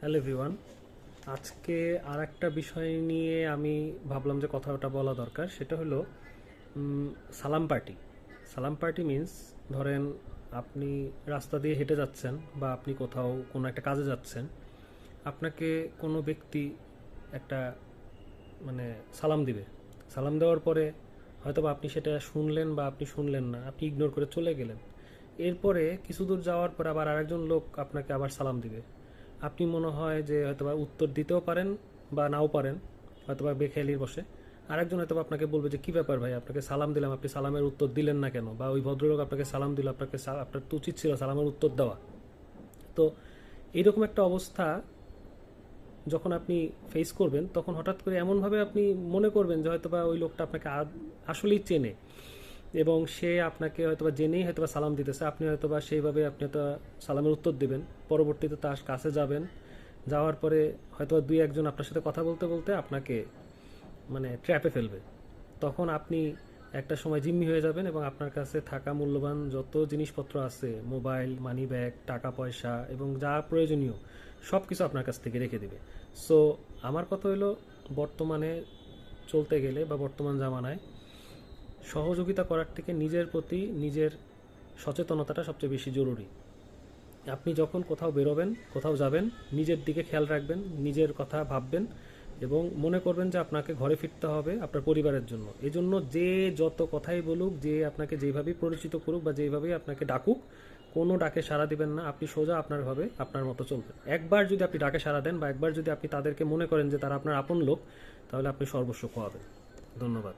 Hello everyone. আজকে আর একটা বিষয় নিয়ে আমি ভাবলাম যে কথাটা বলা দরকার, সেটা হলো সালাম পার্টি। সালাম পার্টি মিন্স ধরেন আপনি রাস্তা দিয়ে হেঁটে যাচ্ছেন বা আপনি কোথাও কোনো একটা কাজে যাচ্ছেন, আপনাকে কোনো ব্যক্তি একটা মানে সালাম দিবে। সালাম দেওয়ার পরে হয়তো বা আপনি সেটা শুনলেন বা আপনি শুনলেন না, আপনি ইগনোর করে চলে গেলেন। এরপরে কিছু দূর যাওয়ার পরে আবার আরেকজন লোক আপনাকে আবার সালাম দিবে। আপনি মনে হয় যে হয়তো বা উত্তর দিতেও পারেন বা নাও পারেন হয়তো বা বেখেয়ালির বসে। আরেকজন হয়তোবা আপনাকে বলবে যে, কী ব্যাপার ভাই? আপনাকে সালাম দিলাম, আপনি সালামের উত্তর দিলেন না কেন? বা ওই ভদ্রলোক আপনাকে সালাম দিল, আপনাকে আপনার তো উচিত ছিল সালামের উত্তর দেওয়া। তো এইরকম একটা অবস্থা যখন আপনি ফেস করবেন, তখন হঠাৎ করে এমনভাবে আপনি মনে করবেন যে, হয়তোবা ওই লোকটা আপনাকে আসলেই চেনে। এবং সে আপনাকে হয়তোবা জেনেই হয়তোবা সালাম দিতেছে। আপনি হয়তোবা সেইভাবে আপনি হয়তো সালামের উত্তর দিবেন। পরবর্তীতে তার কাছে যাবেন। যাওয়ার পরে হয়তোবা দুই একজন আপনার সাথে কথা বলতে বলতে আপনাকে মানে ট্র্যাপে ফেলবে। তখন আপনি একটা সময় জিম্মি হয়ে যাবেন এবং আপনার কাছে থাকা মূল্যবান যত জিনিসপত্র আছে, মোবাইল মানি ব্যাগ টাকা, পয়সা এবং যা প্রয়োজনীয় সব কিছু আপনার কাছ থেকে রেখে দেবে। সো আমার কথা হলো বর্তমানে চলতে গেলে বা বর্তমান জামানায় সহযোগিতা করার থেকে নিজের প্রতি নিজের সচেতনতাটা সবচেয়ে বেশি জরুরি। আপনি যখন কোথাও বেরোবেন, কোথাও যাবেন, নিজের দিকে খেয়াল রাখবেন, নিজের কথা ভাববেন এবং মনে করবেন যে আপনাকে ঘরে ফিরতে হবে আপনার পরিবারের জন্য। এই জন্য যে যত কথাই বলুক, যে আপনাকে যেভাবেই পরিচিত করুক বা যেভাবেই আপনাকে ডাকুক, কোনো ডাকে সাড়া দিবেন না। আপনি সোজা আপনার ভাবে আপনার মতো চলবেন। একবার যদি আপনি ডাকে সাড়া দেন বা একবার যদি আপনি তাদেরকে মনে করেন যে তারা আপনার আপন লোক, তাহলে আপনি সর্বস্ব খোয়াবেন ধন্যবাদ।